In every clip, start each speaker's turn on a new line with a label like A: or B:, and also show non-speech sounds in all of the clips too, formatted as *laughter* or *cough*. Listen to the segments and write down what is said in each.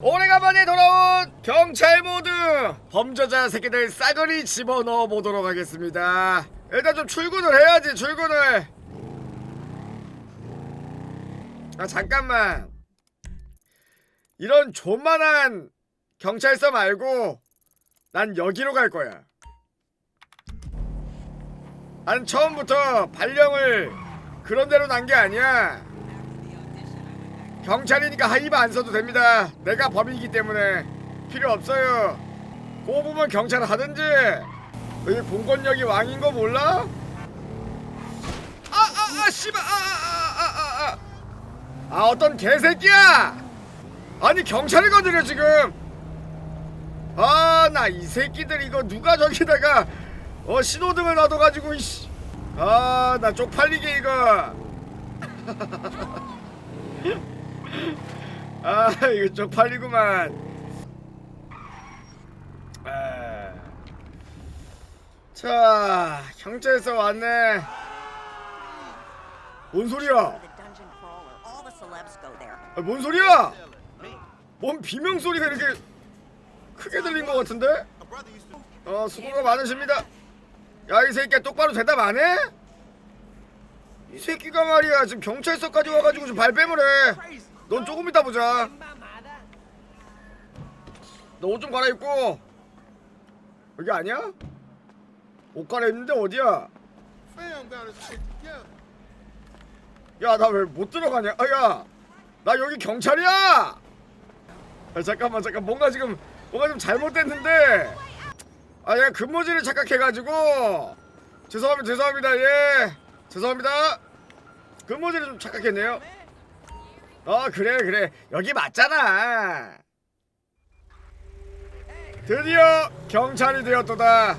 A: 오래간만에 돌아온 경찰 모드 범죄자 새끼들 싸그리 집어넣어 보도록 하겠습니다. 일단 좀 출근을 해야지 출근을. 아 잠깐만. 이런 존만한 경찰서 말고 난 여기로 갈 거야. 난 처음부터 발령을 그런 대로 난 게 아니야 경찰이니까 하이브 안 써도 됩니다. 내가 범인이기 때문에 필요 없어요. 그거 보면 경찰 하든지. 여기 공권력이 왕인 거 몰라? 아, 아, 아, 씨발, 아, 아, 아, 아, 아, 아. 아, 어떤 개새끼야! 아니, 경찰을 건드려, 지금! 아, 나 이 새끼들 이거 누가 저기다가, 어, 신호등을 놔둬가지고, 이씨. 아, 나 쪽팔리게 이거. *laughs* 아 이거 쪽팔리구만 아. 자 경찰서 왔네 뭔 소리야. 아, 뭔 소리야 뭔 비명 소리가 이렇게 크게 들린 것 같은데 어 수고가 많으십니다 야 이 새끼야 똑바로 대답 안 해? 이 새끼가 말이야 지금 경찰서까지 와가지고 좀 발뺌을 해 넌 조금 이따 보자 너 옷 좀 갈아입고 여기 아니야? 옷 갈아입는데 어디야? 야 나 왜 못 들어가냐? 아야 나 여기 경찰이야! 아, 잠깐만 잠깐 뭔가 지금 뭔가 좀 잘못됐는데 아 내가 근무지를 착각해가지고 죄송합니다 죄송합니다 예 죄송합니다 근무지를 좀 착각했네요 어 그래 그래 여기 맞잖아 드디어 경찰이 되었도다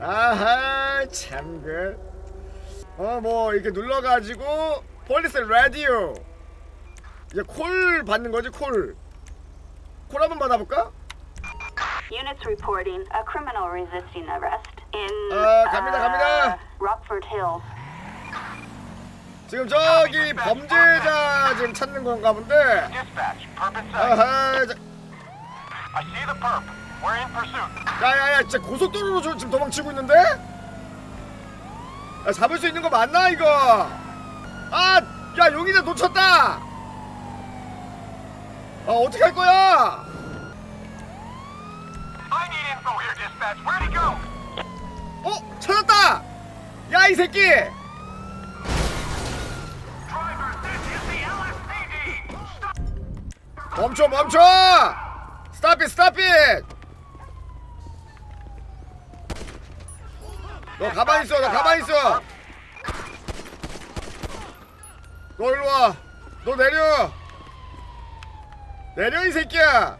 A: 아하 참그 어 뭐 이렇게 눌러가지고 폴리스 라디오 이제 콜 받는 거지 콜. 콜 한번 받아볼까?
B: Units reporting a criminal resisting arrest in
A: 아, 갑니다, 갑니다.
B: Rockford Hills.
A: 지금 저기 범죄자 지금 찾는 건가 본데. 아하, 자. 야야야, 진짜 고속도로로 저- 지금 도망치고 있는데? 야, 잡을 수 있는 거 맞나 이거? 아, 야 용의자 놓쳤다. 아 어떻게 할 거야? 어 찾았다. 야 이 새끼. 멈춰 멈춰! 스탑 잇 스탑 잇! 너 가만히 있어 너 가만히 있어 너 일로 와 너 내려 내려 이 새끼야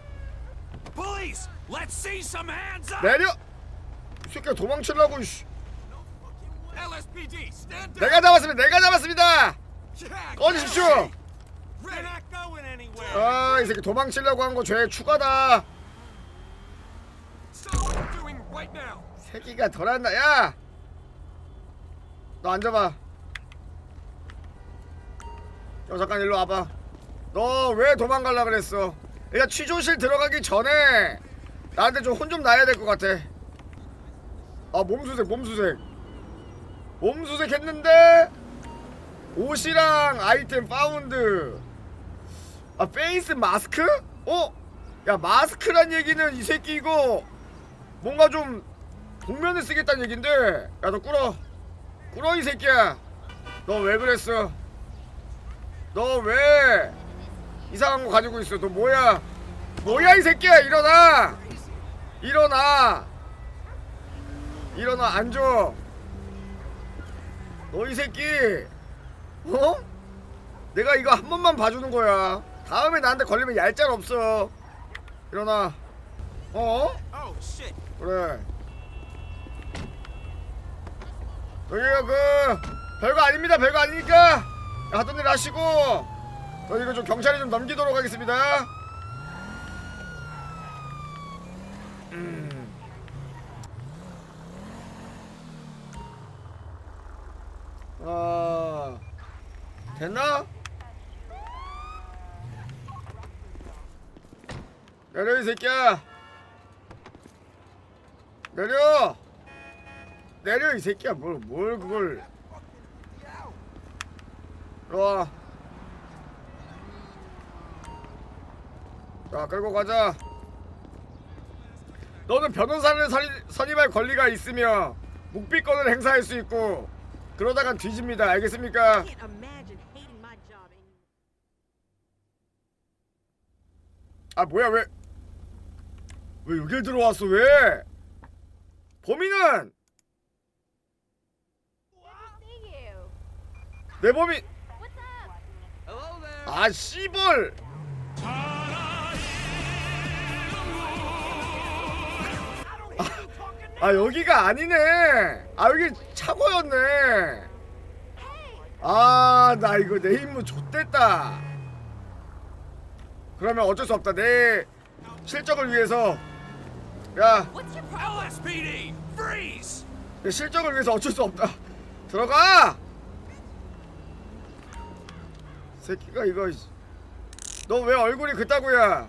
C: Police! Let's see some hands up!
A: 내려 이 새끼야 도망치려고 이씨. 내가 잡았습니다 내가 잡았습니다 꺼지십시오 아 이 새끼 도망치려고 한 거 죄 추가다.
C: So what are you doing right now?
A: 새끼가 덜한다. 야! 너 앉아봐. 저 잠깐 일로 와봐. 너 왜 도망갈라 그랬어? 내가 취조실 들어가기 전에 나한테 좀혼좀 나야 될 것 같아. 아 몸수색 몸수색. 몸수색 했는데 옷이랑 아이템 파운드 아 페이스 마스크? 어? 야 마스크란 얘기는 이 새끼 이거 뭔가 좀 복면을 쓰겠다는 얘긴데. 야 너 꿇어. 꿇어 이 새끼야. 너 왜 그랬어? 너 왜 이상한 거 가지고 있어? 너 뭐야? 뭐야 이 새끼야? 일어나. 일어나. 일어나 앉아. 너 이 새끼 어? 내가 이거 한 번만 봐주는 거야 다음에 나한테 걸리면 얄짤 없어 일어나 어?
C: Oh!
A: 그래. 저기가 그 별거 아닙니다. 별거 아니니까 야, 하던 일 하시고 저 이거 좀 경찰에 좀 넘기도록 하겠습니다. 음. 아 됐나? 내려 이 새끼야. 내려. 내려 이 새끼야. 뭘 뭘 그걸. 들어와. 자 끌고 가자. 너는 변호사를 선- 선임할 권리가 있으며 묵비권을 행사할 수 있고 그러다간 뒤집니다. 알겠습니까? 아 뭐야 왜 왜 여길 들어왔어 왜? 범인은? 내 범인. 아 씨벌! 아, 아 여기가 아니네. 아 여기 차고였네. 아 나 이거 내 임무 좆됐다. 그러면 어쩔 수 없다. 내 실적을 위해서 야.
C: LSPD, freeze!
A: 내 실적을 위해서 어쩔 수 없다. 들어가! 새끼가 이거 너 왜 얼굴이 그따구야?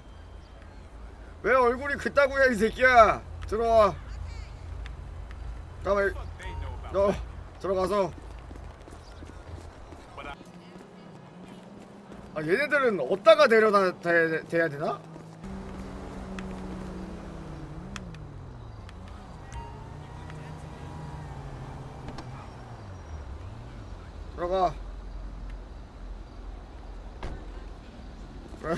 A: 왜 얼굴이 그따구야 이 새끼야? 들어와. 잠깐만 너 들어가서. 아 얘네들은 어디다가 데려다 대, 대야 되나? 들어가 그래.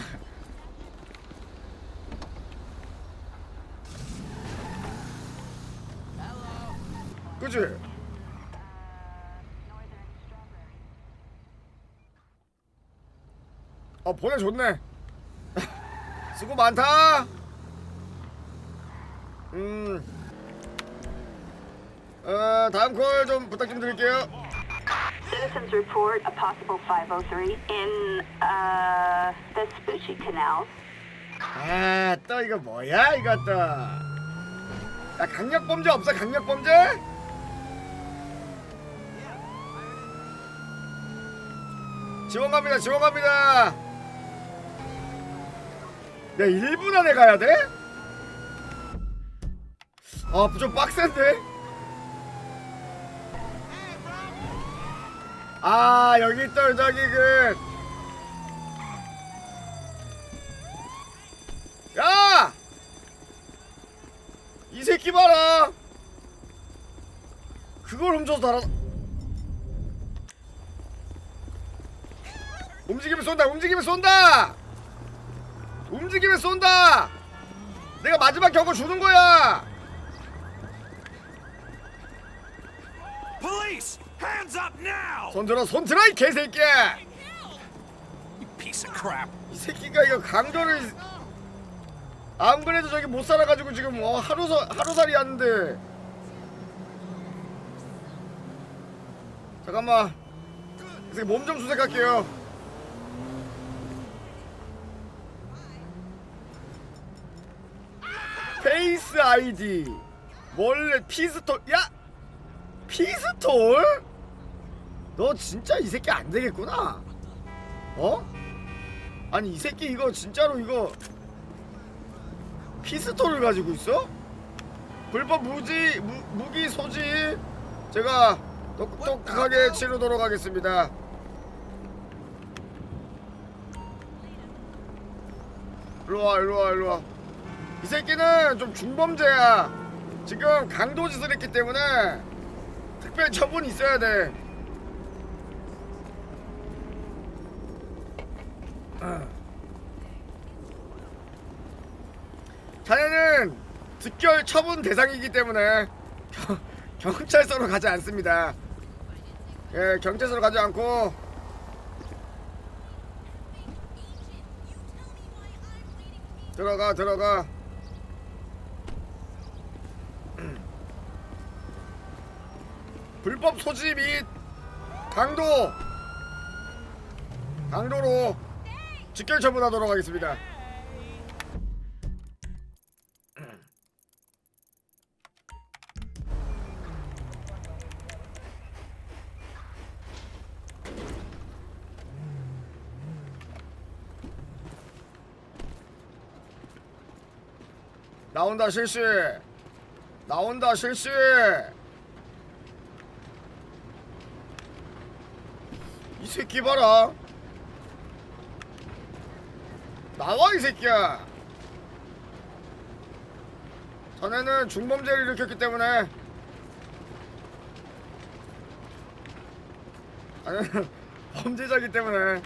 A: 그치? 어 보내줬네. 수고 많다. 음. 어, 다음 콜 좀 부탁 좀 드릴게요.
B: Citizens report a possible 503 in uh, the Vespucci Canal.
A: 아 또 이거 뭐야 이거 또야 강력범죄 없어 강력범죄? 지원 갑니다 지원 갑니다 내 1분 안에 가야 돼? 아 좀 빡센데? 아 여기 또 저기 그 야! 이 새끼 봐라! 그걸 훔쳐서 달아. 움직이면 쏜다! 움직이면 쏜다! 움직이면 쏜다! 내가 마지막 경고 주는 거야!
C: Police, hands up now!
A: 손 들어, 손 들어, 이 개새끼야!
C: You piece of crap.
A: 이 새끼가 이거 강도를 안 그래도 저기 못 살아가지고 지금 어, 하루 서 하루살이 하는데 잠깐만 이 새끼 몸좀 수색할게요 페이스 아이디. 원래 피스톨 야! 피스톨? 너 진짜 이 새끼 안 되겠구나. 어? 아니 이 새끼 이거 진짜로 이거 피스톨을 가지고 있어? 불법 무지 무, 무기 소지. 제가 똑똑하게 치르도록 하겠습니다. 일로와 일로와 일로와 이 새끼는 좀 중범죄야 지금 강도 짓을 했기 때문에 특별 처분이 있어야 돼 자네는 즉결 처분 대상이기 때문에 경, 경찰서로 가지 않습니다. 예, 경찰서로 가지 않고 들어가 들어가. 불법 소지 및 강도 강도로 직결 처분하도록 하겠습니다. 나온다 실시 나온다 실시 이 새끼 봐라. 나와 이 새끼야. 전에는 중범죄를 일으켰기 때문에. 아니 *laughs* 범죄자기 때문에.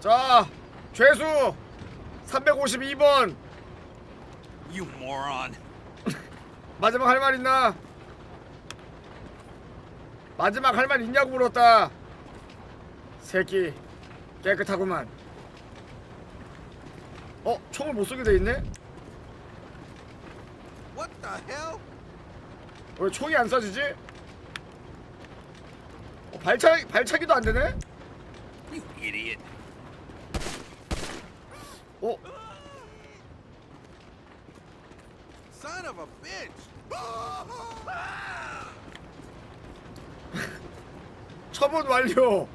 A: 자 죄수 352번.
C: You moron. *laughs*
A: 마지막 할 말 있나? 마지막 할 말 있냐고 물었다. 새끼 깨끗하구만. 어 총을 못 쏘게 돼 있네?
C: What the hell?
A: 왜 총이 안 쏴지지? 어, 발차 발차기도 안 되네?
C: You idiot.
A: 어
C: Son of a bitch.
A: 처분 완료.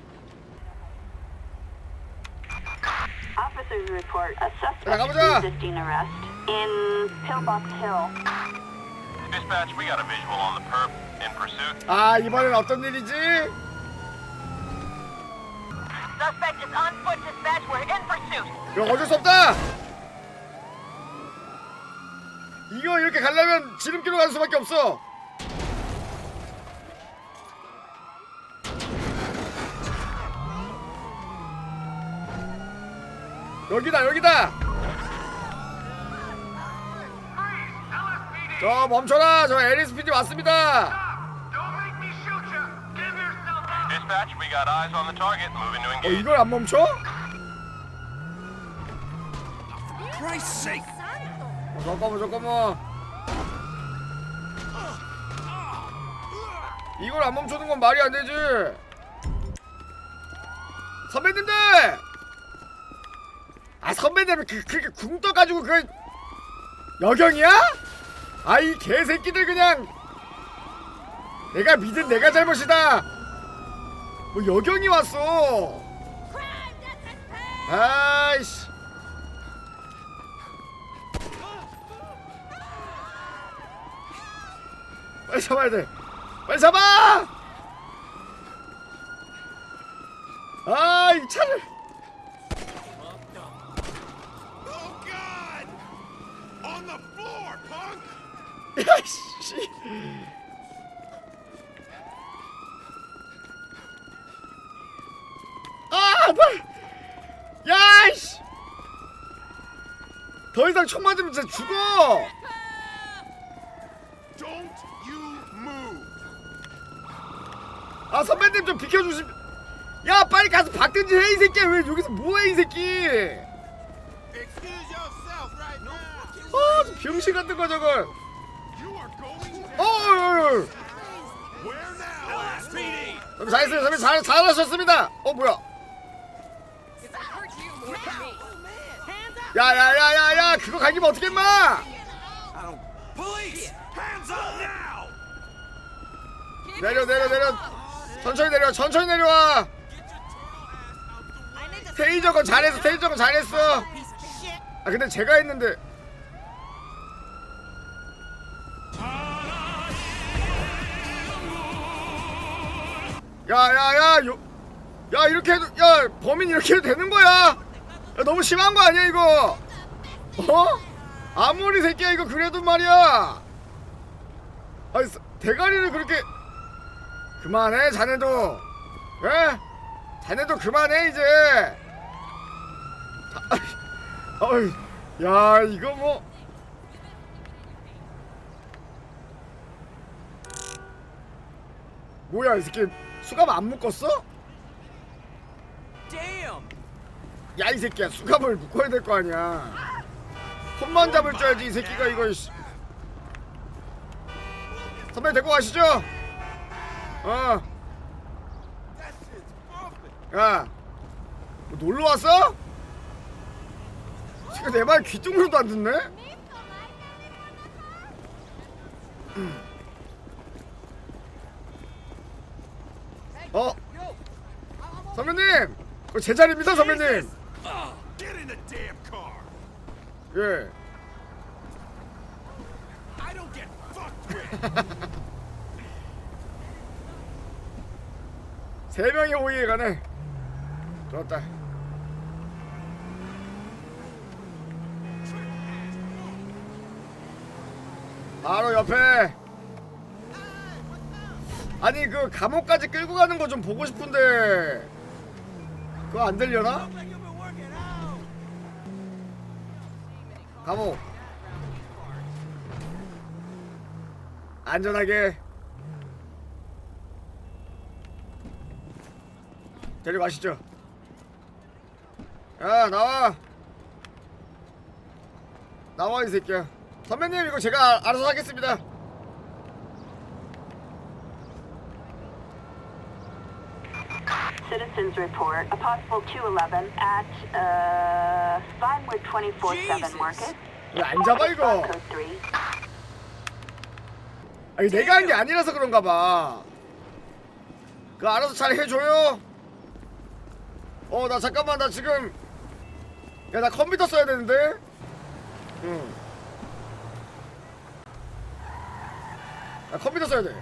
B: Officers report a
A: 자,
B: suspect
A: 가보자.
B: resisting arrest in Pillbox Hill.
D: Dispatch, we got a visual on the perp in pursuit.
A: 아 이번엔 어떤 일이지?
E: Suspect is on foot, dispatch. We're in pursuit.
A: 이거 어쩔 수 없다. 이거 이렇게 가려면 지름길로 가는 수밖에 없어. 여기다 여기다. 저 멈춰라 저 LSPD 왔습니다.
D: Dispatch, we got eyes on the target. Moving to
A: 어
D: engage.
A: 이걸 안 멈춰?
C: Christ's sake.
A: 어, 잠깐만 잠깐만 이걸 안 멈추는 건 말이 안 되지 선배님들 아 선배님 그, 그렇게 굶 떠가지고 그 여경이야? 아 이 개새끼들 그냥 내가 믿은 내가 잘못이다 뭐 여경이 왔어 아이씨 빨리 잡아야 돼. 빨리 잡아! 아, 이 차를. 야, 씨. 아, 빨리. 야, 씨. 더 이상 총 맞으면 진짜 죽어.
C: Don't you move!
A: 아, 선배님 좀 비켜주시. 야, 빨리 가서 받든지 해, 이 새끼야. 왜 여기서 뭐해, 이 새끼.
C: Excuse yourself right now.
A: 아, 저 병신 같은 거 저걸. 어, 어, 어, 어. 선배 잘했어요 선배 잘, 잘하셨습니다 어 뭐야 야야야야야 그거 갈기면 어떻게
C: now!
A: 내려 내려 내려 천천히 내려 천천히 내려와 테이저 건 잘했어 테이저 건 잘했어 아 근데 제가 했는데 야야야 요, 야 이렇게 해도 야 범인 이렇게 해도 되는 거야? 야, 너무 심한 거 아니야 이거? 어? 아무리 새끼야 이거 그래도 말이야. 아니 서- 대가리를 그렇게 그만해 자네도. 예? 자네도 그만해 이제. 자, 어이, 야 이거 뭐. 뭐야 이 새끼 수갑 안 묶었어? 야 이 새끼야 수갑을 묶어야 될 거 아니야 손만 잡을 줄 알지 이 새끼가 이거 씨. 선배 데리고 가시죠 어 야, 뭐 놀러 왔어? 지금 내 말 귀뚱으로도 안 듣네? 음. 어? 선배님! 그거 제 자리입니다, 선배님! 예. 세 명이 호위에 가네. 좋았다. 바로 옆에. 아니 그 감옥까지 끌고 가는 거 좀 보고 싶은데. 그거 안 들려나? 감옥. 안전하게. 데려가시죠. 야 나와. 나와 이 새끼야. 선배님 이거 제가 알아서 하겠습니다
B: Citizens report a possible 211 at uh, Vinewood 24/7
C: Jesus.
B: Market.
A: 왜안 잡아 이거
B: Code 3.
A: 아니 내가 한 게 아니라서 그런가 봐. 그 알아서 잘 해줘요. 어 나 잠깐만 나 지금 야 나 컴퓨터 써야 되는데. 응. 나 컴퓨터 써야 돼.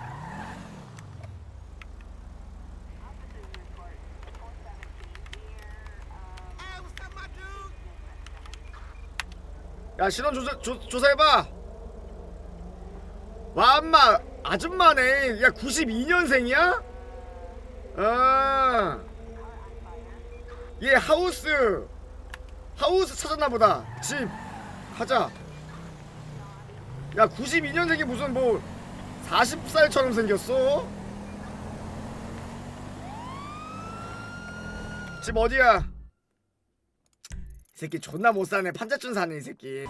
A: 야 신원 조사 조, 조사해봐. 와 엄마 아줌마네. 야 92년생이야? 아. 얘 하우스 하우스 찾았나 보다. 집 가자. 야 92년생이 무슨 뭐 40살처럼 생겼어? 집 어디야? 이 새끼 존나 못 사네. 판자촌 사네 이 새끼.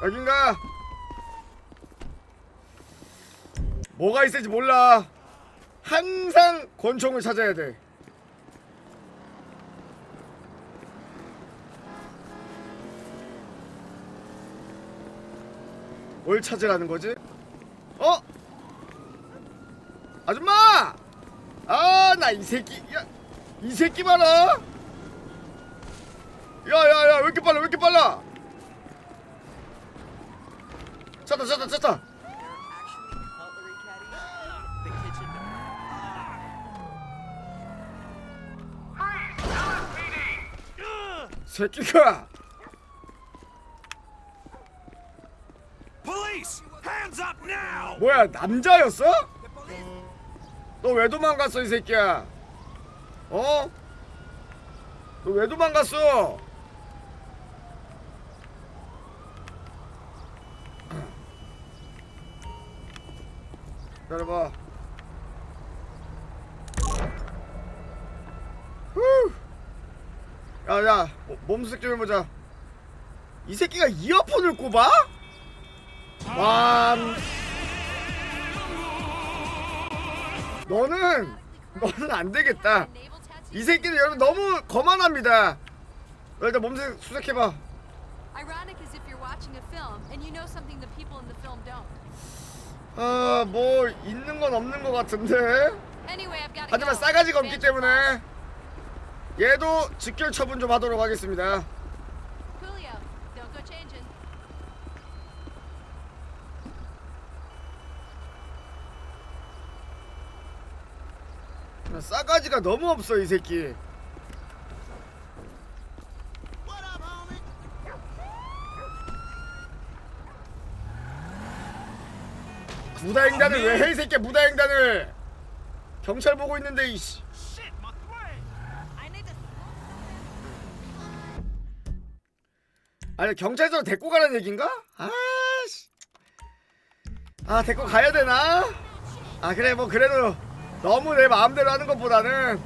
A: 여긴가? 뭐가 있을지 몰라. 항상 권총을 찾아야 돼. 뭘 찾으라는 거지? 어? 아줌마! 아, 나 이 새끼, 야, 이 새끼 봐라! 야, 야, 야, 왜 이렇게 빨라, 왜 이렇게 빨라! 찾다, 찾다, 찾다! 새끼가! 뭐야, 남자였어? 너 왜 도망갔어, 이 새끼야? 어? 너 왜 도망갔어? *clears throat* 기다려봐. 후. 야, 야, 뭐, 몸수색 좀 해보자. 이 새끼가 이어폰을 꼽아? 와, 너는 너는 안 되겠다. 이 새끼는 여러분 너무 거만합니다. 너 일단 몸색 수색해봐.
F: Ironic as if you're watching a film and you know something the people in the film don't.
A: 아, 뭐 있는 건 없는 것 같은데.
F: Anyway, I've got to
A: 하지만. 싸가지가 없기 때문에 얘도 직결 처분 좀 하도록 하겠습니다. 싸가지가 너무 없어 이 새끼. 무다횡단을 왜 해 이 새끼 무다횡단을. 경찰 보고 있는데 이씨. 아니 경찰서로 데리고 가라는 얘긴가? 아씨. 아 데리고 가야 되나? 아 그래 뭐 그래도 너무 내 마음대로 하는 것보다는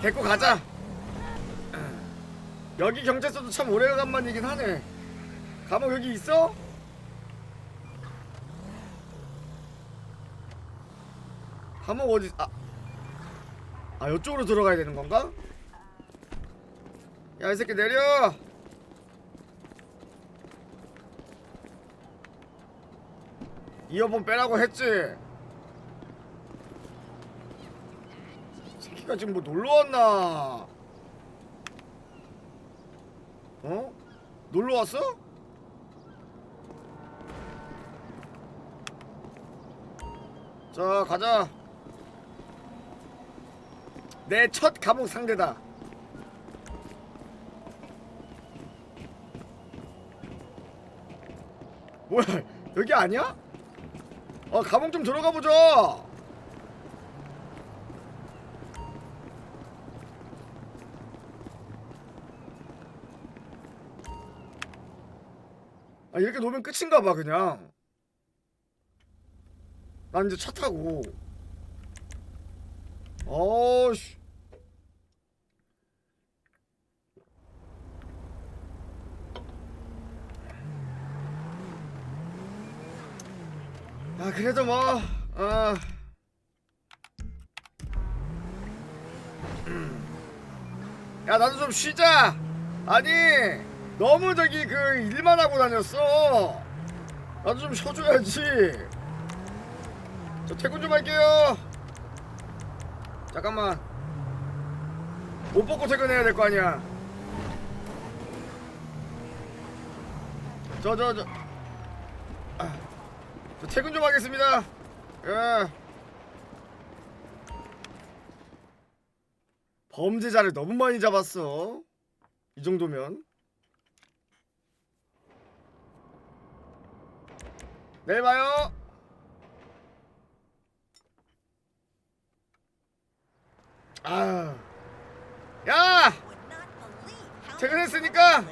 A: 데리고 가자. 여기 경찰서도 참 오래간만이긴 하네. 감옥 여기 있어? 감옥 어디? 아, 아 이쪽으로 들어가야 되는 건가? 야 이 새끼 내려. 이어폰 빼라고 했지. 새끼가 지금 뭐 놀러 왔나? 어? 놀러 왔어? 자 가자 내 첫 감옥 상대다 뭐야 여기 아니야? 어 감옥 좀 들어가 보자 아 이렇게 놓으면 끝인가 봐 그냥. 난 이제 차 타고. 어씨. 아 그래도 뭐 어. 야 나도 좀 쉬자. 아니 너무 저기 그 일만 하고 다녔어. 나도 좀 쉬어줘야지. 저 퇴근 좀 할게요. 잠깐만. 옷 벗고 퇴근해야 될 거 아니야. 저 저 저. 아, 저 퇴근 좀 하겠습니다. 예. 범죄자를 너무 많이 잡았어. 이 정도면 내일 봐요 아, 야! 퇴근했으니까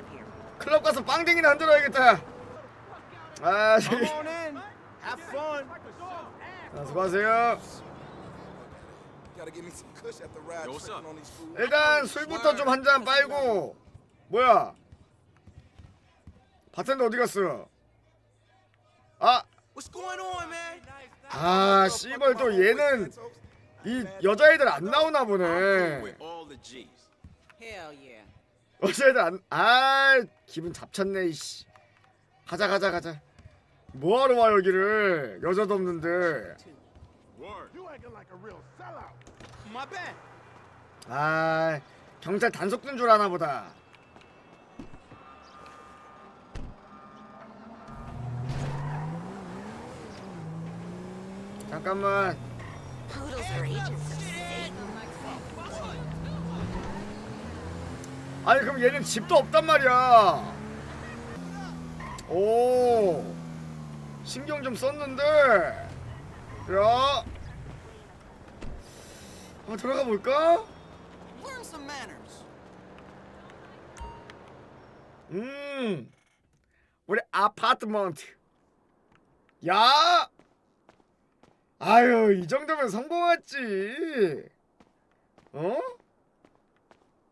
A: 클럽 가서 빵댕이나 흔들어야겠다. 아, 저기. 아, 수고하세요. 일단 술부터 좀 한 잔 빨고. 뭐야? 바텐더 어디 갔어? 아? 아, 씨발 또 얘는 이 여자애들 안 나오나 보네. 여자애들 안, 아, 기분 잡쳤네, 이씨. 가자, 가자, 가자. 뭐하러 와 여기를? 여자도 없는데. 아, 경찰 단속 든줄 아나 보다. 잠깐만. 아니 그럼 얘는 집도 없단 말이야. 오, 신경 좀 썼는데. 야, 한번 들어가 볼까?
G: Learn some manners.
A: 음, 우리 아파트먼트. 야, 아유 이 정도면 성공했지. 어?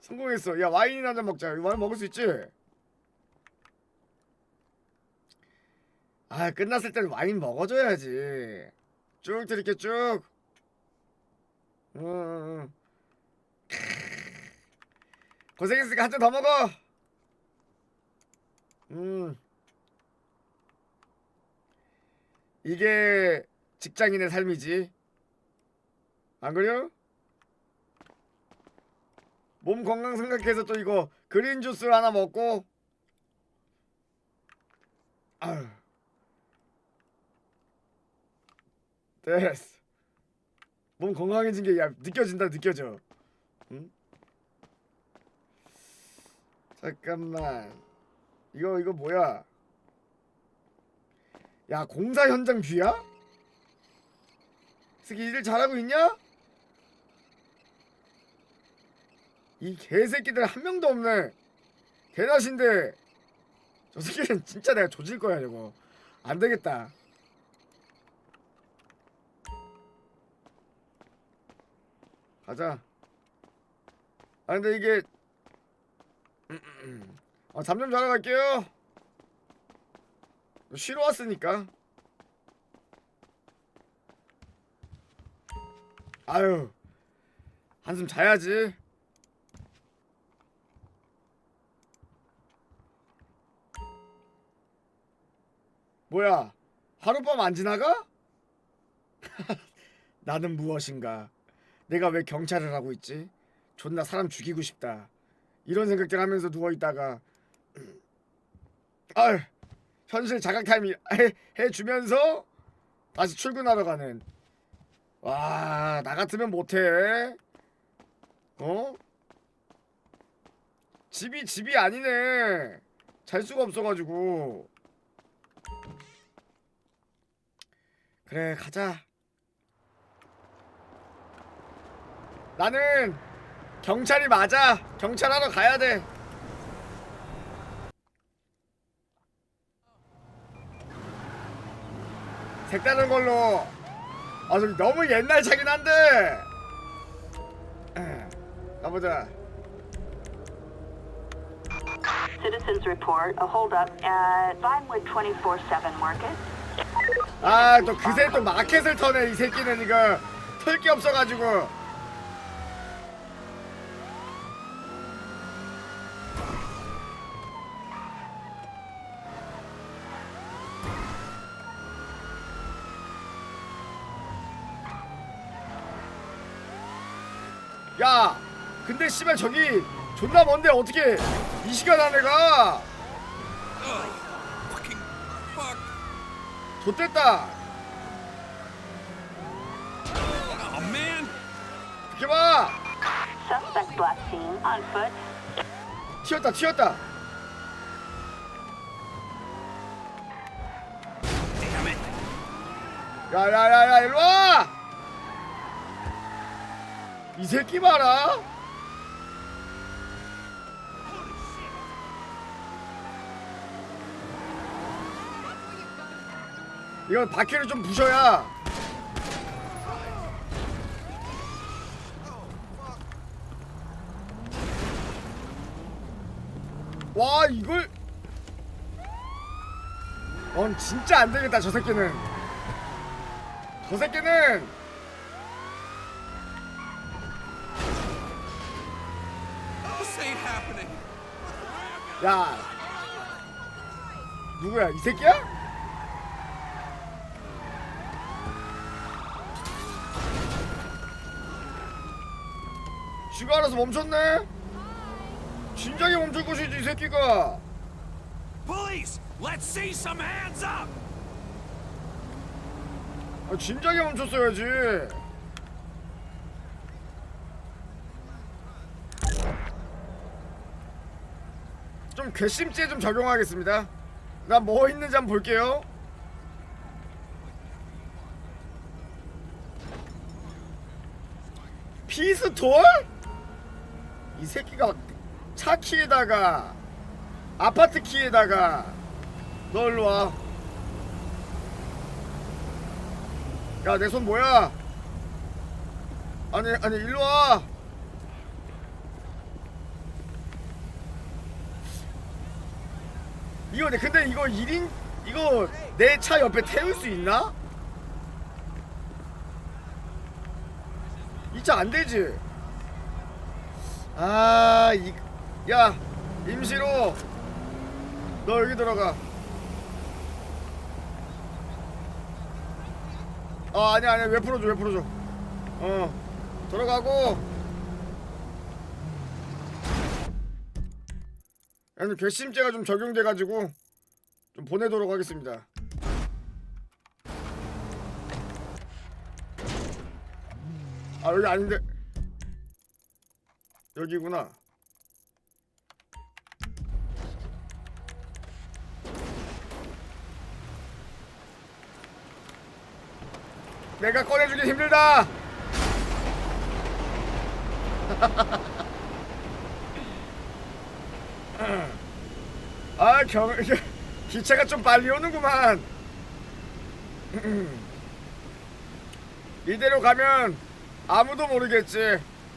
A: 성공했어. 야 와인이나 한잔 먹자. 와인 먹을 수 있지? 아 끝났을 땐 와인 먹어줘야지. 쭉 드릴게 쭉. 응, 응, 응. 고생했으니까 한 잔 더 먹어. 음. 이게 직장인의 삶이지. 안 그래요? 몸 건강 생각해서 또 이거 그린 주스 하나 먹고 아유. 됐어. 몸 건강해진 게 야, 느껴진다 느껴져. 응? 잠깐만. 이거 이거 뭐야? 야 공사 현장 뷰야? 새끼 일 잘하고 있냐? 이 개새끼들 한 명도 없네. 대낮인데 저 새끼는 진짜 내가 조질 거야 저거. 안 되겠다. 가자. 아 근데 이게 어, 잠좀 자러 갈게요. 쉬러 왔으니까. 아유, 한숨 자야지. 뭐야, 하룻밤 안 지나가? *laughs* 나는 무엇인가? 내가 왜 경찰을 하고 있지? 존나 사람 죽이고 싶다. 이런 생각들 하면서 누워 있다가 아유 현실 자각 타임 *laughs* 해, 해주면서 다시 출근하러 가는 와 나 같으면 못해. 어? 집이 집이 아니네. 잘 수가 없어가지고. 그래 가자. 나는 경찰이 맞아. 경찰 하러 가야 돼. 색다른 걸로 아좀 너무 옛날 차긴 한데. 에, 가보자.
B: Citizens report a holdup at Vinewood 24-7 Market.
A: 아 또 그새 또 마켓을 터네 이 새끼는 이거. 털게 없어가지고 야 근데 씨발 저기 존나 먼데 어떻게 이 시간 안에 가. 좋됐다
C: Oh!
A: 비켜봐
B: Suspect last seen on foot.
A: 튀었다 튀었다 야야야야 일로와 이 새끼 봐라 이건 바퀴를 좀 부셔야 와 이걸 넌 진짜 안 되겠다 저 새끼는 저 새끼는. 야 누구야 이 새끼야? 쥐가 알아서 멈췄네? 진작에 멈출 것이지 이 새끼가
C: Police! Let's see some hands up!
A: 아, 진작에 멈췄어야지 좀 괘씸죄 좀 적용하겠습니다 나 뭐 있는지 한번 볼게요 피스톨? 이 새끼가 차 키에다가 아파트 키에다가 너 일로 와 야, 내 손 뭐야? 아니, 아니, 일로 와. 이거, 내- 근데 이거 1인, 이거 내 차 옆에 태울 수 있나? 이 차 안 되지? 아, 이, 야, 임시로, 너 여기 들어가. 어 아니야 아니야 왜 풀어줘 왜 풀어줘. 어 들어가고. 아니 괘씸죄가 좀 적용돼가지고 좀 보내도록 하겠습니다. 아 여기 아닌데 여기구나 내가 꺼내주기 힘들다. *laughs* 아, 경, *laughs* 기차가 좀 빨리 오는구만. *clears throat* 이대로 가면 아무도 모르겠지.